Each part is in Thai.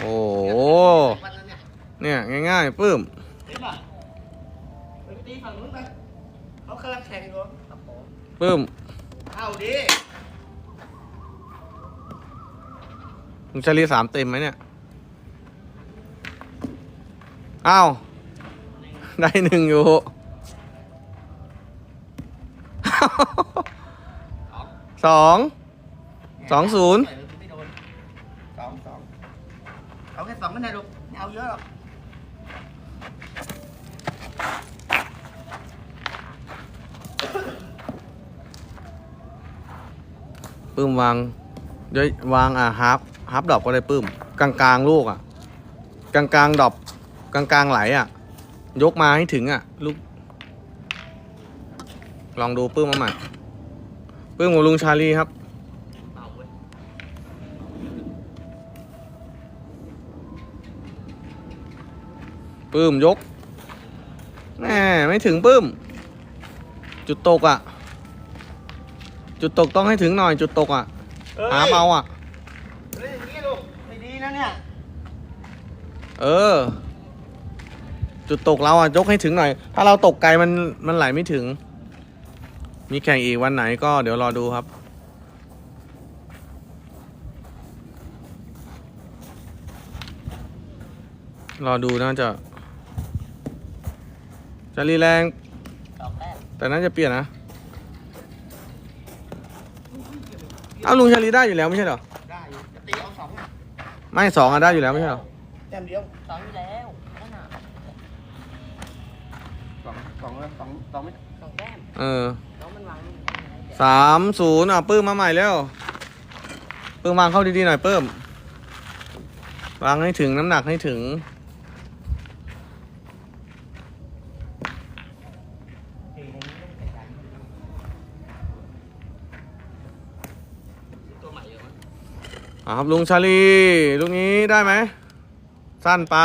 โอ้โหเนี่ยง่ายๆปื้มเห็นป่ะไปตีฝั่งนู้นไปเขากำลังแข่งอยู่ครับผมปื้มเอาดิลุงชาลีสามเต็มไหมเนี่ยอ้าวได้หนึ่งอยู่ สองสองศูนย์ไม่โดนสองสองเอาแค่ สองไม่ได้ลูกเอาเยอะหรอกปื้มวางดี๋ยวางอะฮาร์ฟฮาร์ฟดอปก็ได้ปื้มกลางกลางลูกอะ กลางกลางดอปกลางกลางไหลอะ ยกมาให้ถึงอะ ลูก ลองดูปื้มมาใหม่ปื้มของลุงชาลีครับ ปื้มยกแหมไม่ถึงปื้ม จุดตกอะ จุดตกต้องให้ถึงหน่อยจุดตกอะหาเมาอะเฮ้ยอย่างนี้ลูกไม่ดีนะเนี่ย เออ จุดตกเราอะยกให้ถึงหน่อย ถ้าเราตกไกลมันมันไหลไม่ถึง มีแข่งอีกวันไหนก็เดี๋ยวรอดูครับรอดูน่าจะ จะรีแรงดอกแรกแต่น่าจะเปลี่ยนนะเอาลุงชาลีได้อยู่แล้วไม่ใช่เหรอได้อยู่จะตีเอาสองอะไม่สองอะได้อยู่แล้วไม่ใช่เหรอแต้มเดียวสองอยู่แล้วนั่นน่ะสองสองแล้วสองสองไม่สองแต้มเออน้องมันวางลูกสามศูนย์อะปื้มมาใหม่แล้วปื้มวางเข้าดีๆหน่อยปื้มวางให้ถึงน้ำหนักให้ถึง ตีในนี้ไม่ได้ตัวใหม่เยอะมั้ย อ่าครับลุงชาลีลูกนี้ได้ไหม สั้นไป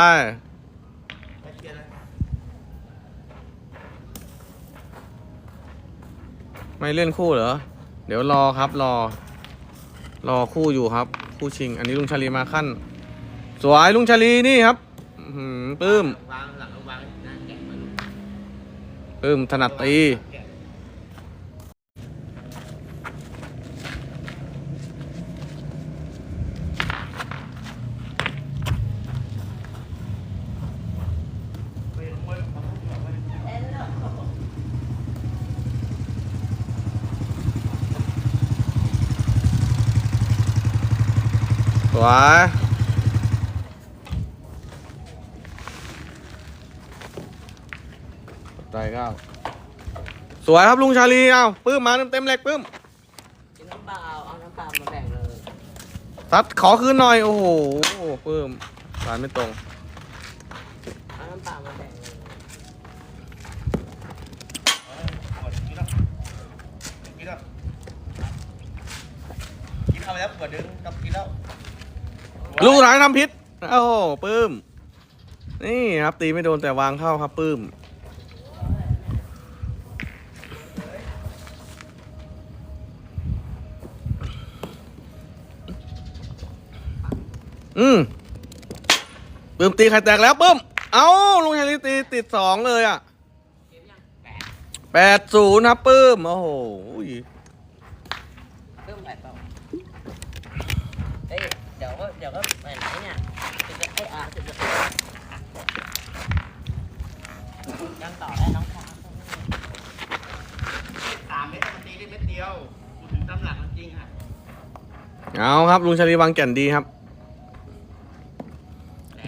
ไปเคลียร์เลยไม่เล่นคู่เหรอ เดี๋ยวรอครับรอ รอคู่อยู่ครับ คู่ชิง อันนี้ลุงชาลีมาขั้น สวยลุงชาลีนี่ครับอื้อหือปื้มวางหลังวางหน้าแกะมาลูกปื้มถนัดตี แกะสวยใจเก้าสวยครับลุงชาลีเอาปื้มมาเต็มเต็มๆเหล็กปื้มกินน้ำเปล่าเอาน้ำเปล่ามาแบ่งเลยซัดขอคืนหน่อย โอ้โหปื้มสายไม่ตรง เอาน้ำเปล่ามาแบ่งเลยหมดกินแล้วกินแล้วกินเอาไปแล้วปวดดึงกับกินแล้วลูกหลานทำพิษโอ้โหปื้ม นี่ครับ ตีไม่โดนแต่วางเข้าครับปื้ม อืมปื้มตีไข่แตกแล้วปื้ม เอ้าลุงชาลีตีติดสองเลยอะเก็บยังแปดแปดศูนย์ครับปื้ม โอ้โห เริ่มไหลเปล่าเอ้ยเดี๋ยวก็เดี๋ยวก็ไหนเนี่ยจะจะไอ้อาจะจะยังต่อได้น้องค้างสามเม็ดมันตีได้เม็ดเดียวกูถึงตำหลักมันจริงอะเอาครับลุงชาลีวางแก่นดีครับ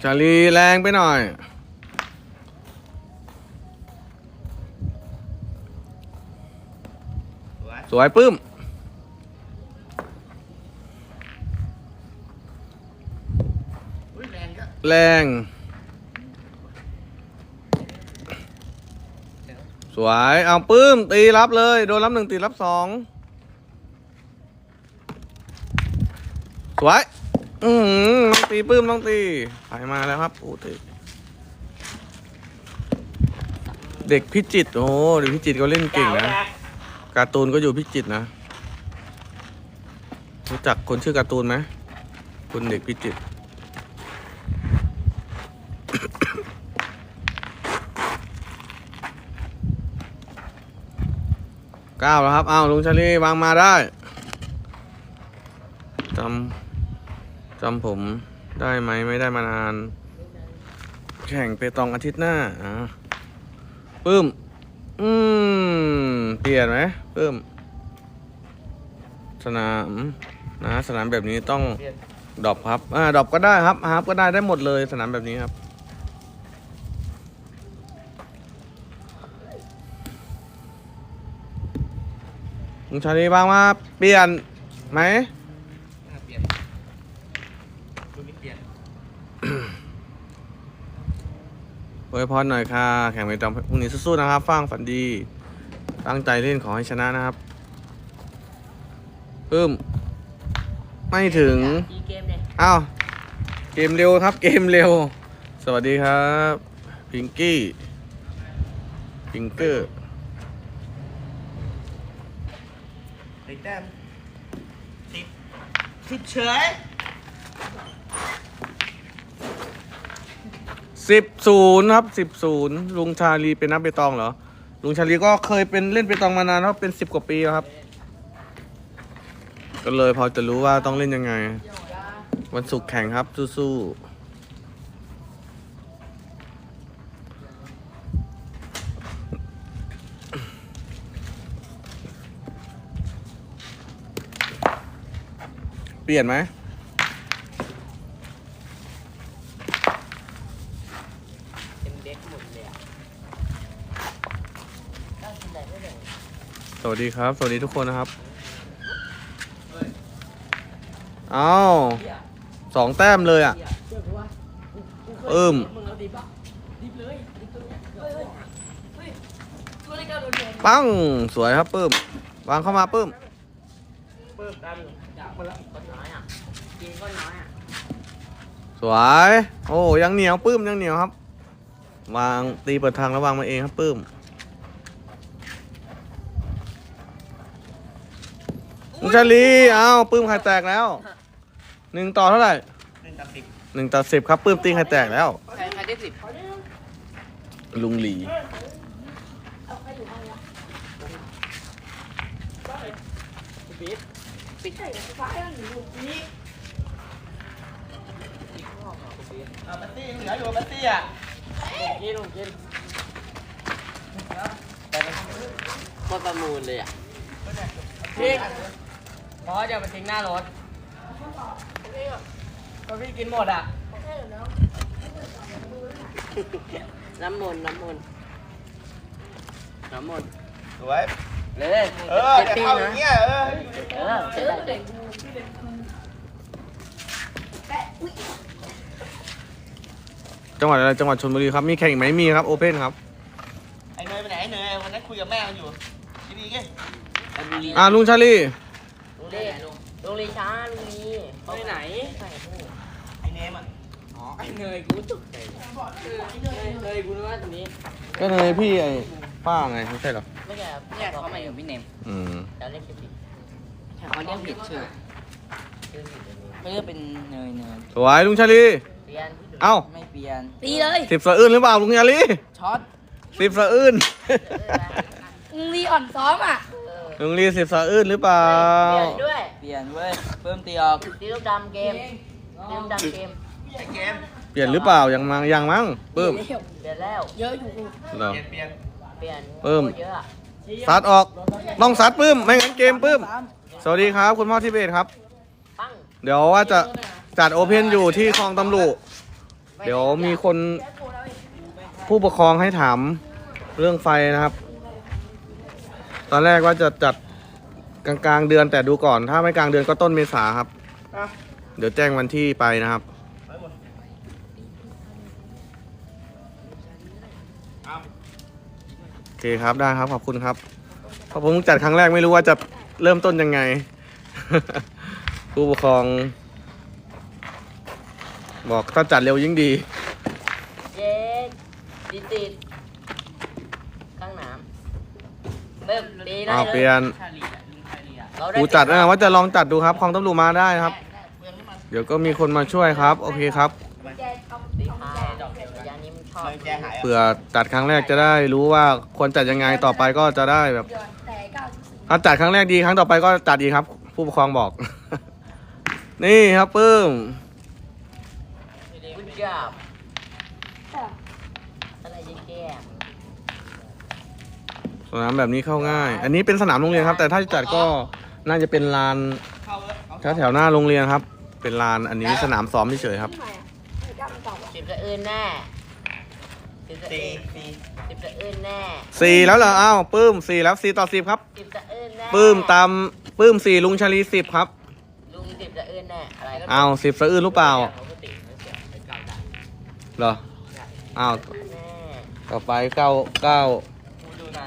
ชาลีแรงไปหน่อย สวยสวยปื้ม แรงก็แรง สวย เอาปื้ม ตีรับเลย โดนรับหนึ่งตีรับสองสวย อือหือต้องตีปื้มต้องตีไปมาแล้วครับโอ้ตีเด็กพิจิตรโอ้เด็กพิจิตรก็เล่นเก่งนะ การ์ตูนก็อยู่พิจิตรนะ รู้จักคนชื่อการ์ตูนไหมคุณเด็กพิจิตร เก้าแล้วครับ อ้าวลุงชาลีวางมาได้จำจำผมได้ไหมไม่ได้มานาน แข่งเปตองอาทิตย์หน้าอ่าปึ้ม อืม เปลี่ยนไหมปึ้ม สนามนะสนามแบบนี้ต้องดรอปครับ อ่าดรอปก็ได้ครับฮาร์ปก็ได้ได้หมดเลยสนามแบบนี้ครับ ลุงชาลีบ้างมาเปลี่ยนไหมอะเปลี่ยนดูนี่เปลี่ยนอวยพรหน่อยค่ะ แข่งไปจอมพรุ่งนี้สู้ๆนะครับ ฟังฝันดี ตั้งใจเล่นขอให้ชนะนะครับปึ้มไม่ถึงอีเกมเนี่ยอ้าวเกมเร็วครับ เกมเร็ว สวัสดีครับ พิงกี้ พิงเกอร์ ติดแต้มติดติดเฉยสิบศูนย์ครับสิบศูนย์ลุงชาลีเป็นนักเปตองเหรอ ลุงชาลีก็เคยเป็นเล่นเปตองมานานครับเป็นสิบกว่าปีแล้วครับ ก็เลยพอจะรู้ว่าต้องเล่นยังไง วันศุกร์แข่งครับสู้ๆ ปลี่ยนไหมเป็นเด็กหมดเลยอะตั้งใจไม่เลยสวัสดีครับ สวัสดีทุกคนนะครับอ้าวสองแต้มเลยอะ เชื่อกูว่ากูเคยเอิ่ม มึงเอาดิบอะดิบเลยดิบตรงเนี้ยเฮ้ยเฮ้ยตัวนี้ก็โดนโดน ปั้ง สวยครับปื้ม วางเข้ามาปื้มเพิ่มกันอยาก มาแล้วก็น้อยอะกินก็น้อยอะสวย โอ้ยังเหนียวปื้มยังเหนียวครับ วางตีเปิดทางแล้ววางมาเองครับปื้มลุงชาลีเอาปื้มไข่แตกแล้วหนึ่งต่อเท่าไหร่หนึ่งต่อสิบหนึ่งต่อสิบครับปื้มตีไข่แตกแล้ว ใครใครได้สิบลุงหลี ปิด ปิดใส่ฟ้าแล้วหนูนี่เอาบัตตี้เหลืออยู่บัตตี้อะกินกินก็ประมูลเลยอะพี่พอจะมาทิ้งหน้ารถก็พี่กินหมดอะน้ำมนต์น้ำมนต์น้ำมนต์สวย เลยเออเดี๋ยวเข้าอย่างเงี้ยเออเออเสร็จแล้วเด็กจังหวัดอะไรจังหวัดชลบุรีครับ มีแข่งอีกไหมมีครับโอเพนครับไอ้เนยไปไหนไอ้เนยวันนั้นคุยกับแม่มันอยู่ที่นี่ไงอ่าลุงชาลีลุงเล่ลุงลีช้าลุงลีไปไหนไปไอ้เนมอะอ๋อไอ้เนยกูตกใจเนยเนยกูนึกว่าตรงนี้ก็เลยพี่ไอ้ป้าไงไม่ใช่เหรอ ไม่ใช่เนี่ยเขามาอยู่พี่เนมอืมจะเรียกผิดผิดเขาเรียกผิดชื่อชื่อผิดอันนี้เขาเรียกเป็นเนยเนยสวยลุงชาลีเรียนที่ดูเอ้าไม่เปลี่ยนตีเลยสิบสะอื้นหรือเปล่าลุงชาลีช็อตสิบสะอื้นมึงรีอ่อนซ้อมอะลุงลีสิบสะอื้นหรือเปล่าเรียนด้วยเปลี่ยนเว้ยเพิ่มตีออกตีลูกดำเกมตีลูกดำเกมไอ้เกมเปลี่ยนหรือเปล่ายังมั้งยังมั้งปื้มเปลี่ยนแล้วเยอะอยู่เหรอเปลี่ยนเปลี่ยนเปลี่ยนเพิ่ม เยอะอะ ซัดออกต้องซัดปื้ม ไม่งั้นเกมปื้ม สวัสดีครับคุณพ่อทิเบตครับปั้งเดี๋ยวว่าจะจัดโอเพนอยู่ที่คลองตำรุเดี๋ยวมีคนผู้ปกครองให้ถามเรื่องไฟนะครับ ตอนแรกว่าจะจัดกลางกลางๆเดือนแต่ดูก่อน ถ้าไม่กลางเดือนก็ต้นเมษาครับอะเดี๋ยวแจ้งวันที่ไปนะครับ เคครับได้ครับขอบคุณครับเพราะผมจัดครั้งแรกไม่รู้ว่าจะเริ่มต้นยังไง ผู้ปกครอง บอกถ้าจัดเร็วยิ่งดี เย็นติดติดข้างน้ำเบิ่มดีได้อ้าวเลเปลี่ยนชาลีอะลุงชาลีอะเรากูจัดนะว่าจะลองจัดดูครับคลองตำรวจมาได้ครับ เดี๋ยวก็มีคนมาช่วยครับ โอเคครับ ดีค่ะยานี้มันชอบ เลยแจหายอะเผื่อจัดครั้งแรกจะได้รู้ว่าควรจัดยังไงต่อไปก็จะได้แบบเดือนแต่9.4ถ้าจัดครั้งแรกดีครั้งต่อไปก็จัดอีกครับ ผู้ปกครองบอก นี่ครับปื้มคุณจับอะไรยิ่งแก้มสนามแบบนี้เข้าง่าย อันนี้เป็นสนามโรงเรียนครับ แต่ถ้าจะจัดก็น่าจะเป็นลานเข้าเลยเอาแถวแถวๆหน้าโรงเรียนครับ เป็นลานอันนี้สนามซ้อมเฉยๆครับทำไมอะไม่กล้ามันตอบอะสิบจะอื่นแน่ สิบจะสี่อื่นสี่สิบจะอื่นแน่สี่แล้วเหรออ้าวปื้มสี่แล้วสี่ต่อสิบครับสิบจะอื่นแน่ปื้มตามปื้มสี่ลุงชาลีสิบครับลุงสิบจะอื่นแน่อะไรก็อ้าวสิบสะอื้นหรือเปล่าปกติไม่เสียเป็นเก้าได้เหรออ้าวแน่ต่อไปเก้าเก้ากูดูนะ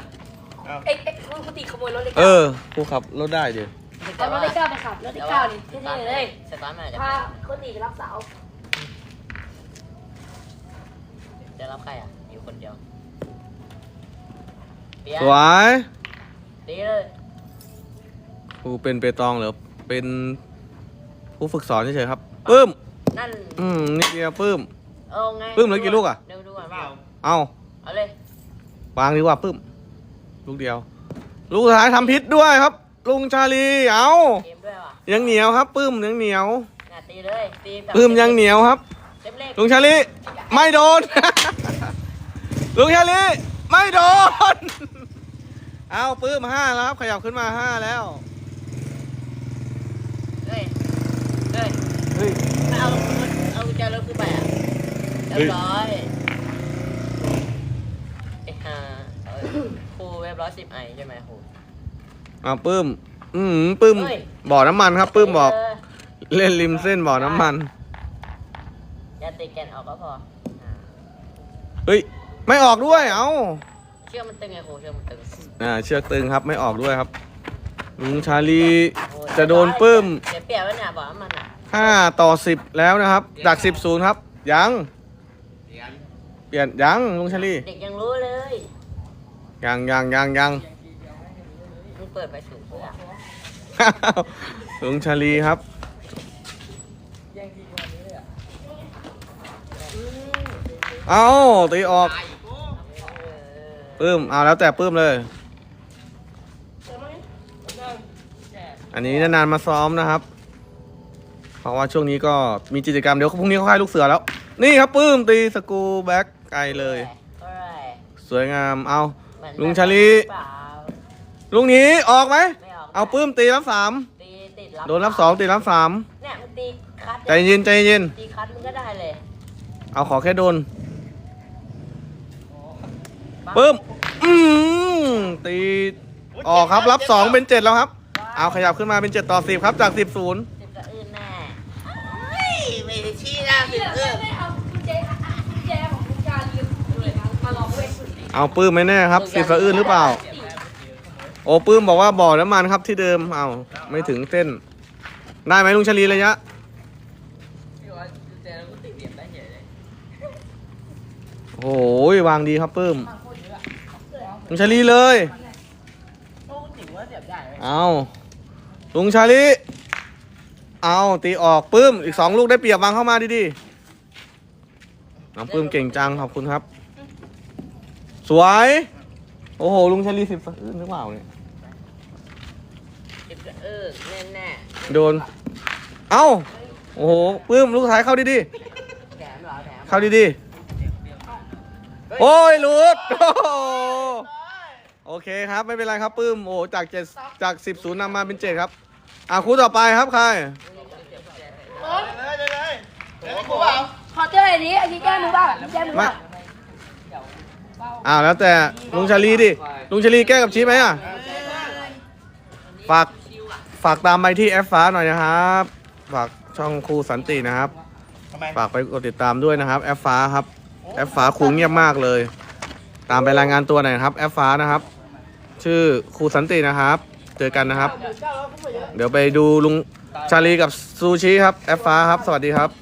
เอ็กเอ็กคุณคุณตีขโมยรถเลขเอเก้าอผู้ขับรถได้ดิเอารถเลขเก้าไปขับรถเลขเก้านี่เท่ๆเลยสตาร์ทมันอาจจะพาคนตีไปรับสาว จะรับใครอะ อยู่คนเดียวเปียสวยตีเลยครูเป็นเปตองเหรอเป็นผู้ฝึกสอนเฉยๆครับปื้ม นั่น อืมนี่เดียวปื้ม เอาไงปึ้มเหลือกี่ลูกอะเดี๋ยวดูก่อนเปล่าเอาเอาเลยวางดีกว่าปื้ม ลูกเดียว ลูกสุดท้ายทำพิษด้วยครับ ลุงชาลีเอาเกมด้วยว่ะยังเหนียวครับปื้มยังเหนียวน่ะตีเลยตีแบบปื้มยังเหนียวครับ เต็มเลขลุงชาลีไม่โดน ลุงชาลีไม่โดน เอาปื้มห้าแล้วครับ ขยับขึ้นมาห้าแล้ว เฮ้ย เฮ้ยเฮ้ยไม่เอาเอากุญแจรถขึ้นไปอะเรียบร้อยไอ้ห่าเอาครูเว็บร้อยสิบไอใช่ไหมครูเอาปื้ม อืมปื้มเฮ้ยบ่อน้ำมันครับ ปื้มบอก เเล่นริมเส้นบ่อน้ำมัน อย่าติดแกนออกก็พออ่าเฮ้ย ไม่ออกด้วยเอาเชือกมันตึงไงครูเชือกมันตึงอ่าเชือกตึงครับไม่ออกด้วยครับลุงชาลีโอ้ยจะโดนปื้มเดี๋ยวเปลี่ยนไว้เนี่ยบอกว่ามันอะห้าต่อสิบแล้วนะครับจากสิบศูนย์ครับ ยังเสียงเปลี่ยนยังลุงชาลีเด็กยังรู้เลยยังยังยังยังมึงเปิดไปสูงเพื่อลุงชาลีครับเอาตีออก ปื้มเอาแล้วแต่ปื้มเลย อันนี้นานๆมาซ้อมนะครับ เพราะว่าช่วงนี้ก็มีกิจกรรมเดี๋ยวพรุ่งนี้เขาค่ายลูกเสือแล้ว นี่ครับปื้มตีสกรูแบ็กไกลเลยเท่าไหร่สวยงามเอาเหมือนลุงชาลีเปล่าลุงหนี้ออกไหมไม่ออกเอาปื้มตีรับสามตีติดรับโดนรับสองตีรับสามเนี่ยมึงตีคัดใจเย็นใจเย็นตีคัดมึงก็ได้เลย เอาขอแค่โดน ปึ้มอืมตีออกครับรับสองเป็นเจ็ดแล้วครับ เอาขยับขึ้นมาเป็นเจ็ดต่อสิบครับจากสิบศูนย์สิบจะอื่นแน่ไม่ได้ชี้หน้าสิเพื่อไม่เอากุญแจกุญแจของคุณตีมามาลองเว้ยเอาปื้มไม่แน่ครับสิบสะอื้นหรือเปล่า โอ้ปื้มบอกว่าบ่อน้ำมันครับที่เดิมเอาไม่ถึงเส้น ได้ไหมลุงชลีระยะพี่ว่ากูเจอแล้ยยเลยโอ้โหวางดีครับปื้ม ลุงชลีเลยโอ้ติดว่าเสียบได้ไหมเอาลุงชาลี เอาตีออกปื้ม อีกสองลูกได้เปรียบวางเข้ามาดีๆ น้องปื้มเก่งจัง ขอบคุณครับ สวย โอ้โห ลุงชาลีสิบสะอื้นหรือเปล่าเนี่ยสิบจะอื่นแน่แน่โดน เอ้า โอ้โห ปื้ม ลูกท้ายเข้าดีๆแถมเหรอแถมๆเข้าดีๆ โอ้ยหลุดโอ้โห โอเคครับไม่เป็นไรครับปื้มโอ้จากเจ็ดจากสิบศูนย์นำมาเป็นเจ็ดครับ อะคู่ต่อไปครับใครเลยเลยเลยเดี๋ยวกูเปล่าขอเจอไอ้นี้ไอ้นี้แก้มือบ้างแก้มือไม่บ้างอ้าวแล้วแต่ลุงชาลีดิลุงชาลีแก้กับชี้ไหมอะฝากฝากตามไปที่แอฟฟ้าหน่อยนะครับ ฝากช่องครูสันตินะครับ ทำไม ฝากไปกดติดตามด้วยนะครับแอฟฟ้าครับแอฟฟ้าครูเงียบมากเลย ตามไปรายงานตัวหน่อยนะครับ แอฟฟ้านะครับ ชื่อครูสันตินะครับ เจอกันนะครับ เดี๋ยวไปดูลุงชาลีกับซูชิครับ แอฟฟ้าครับ สวัสดีครับ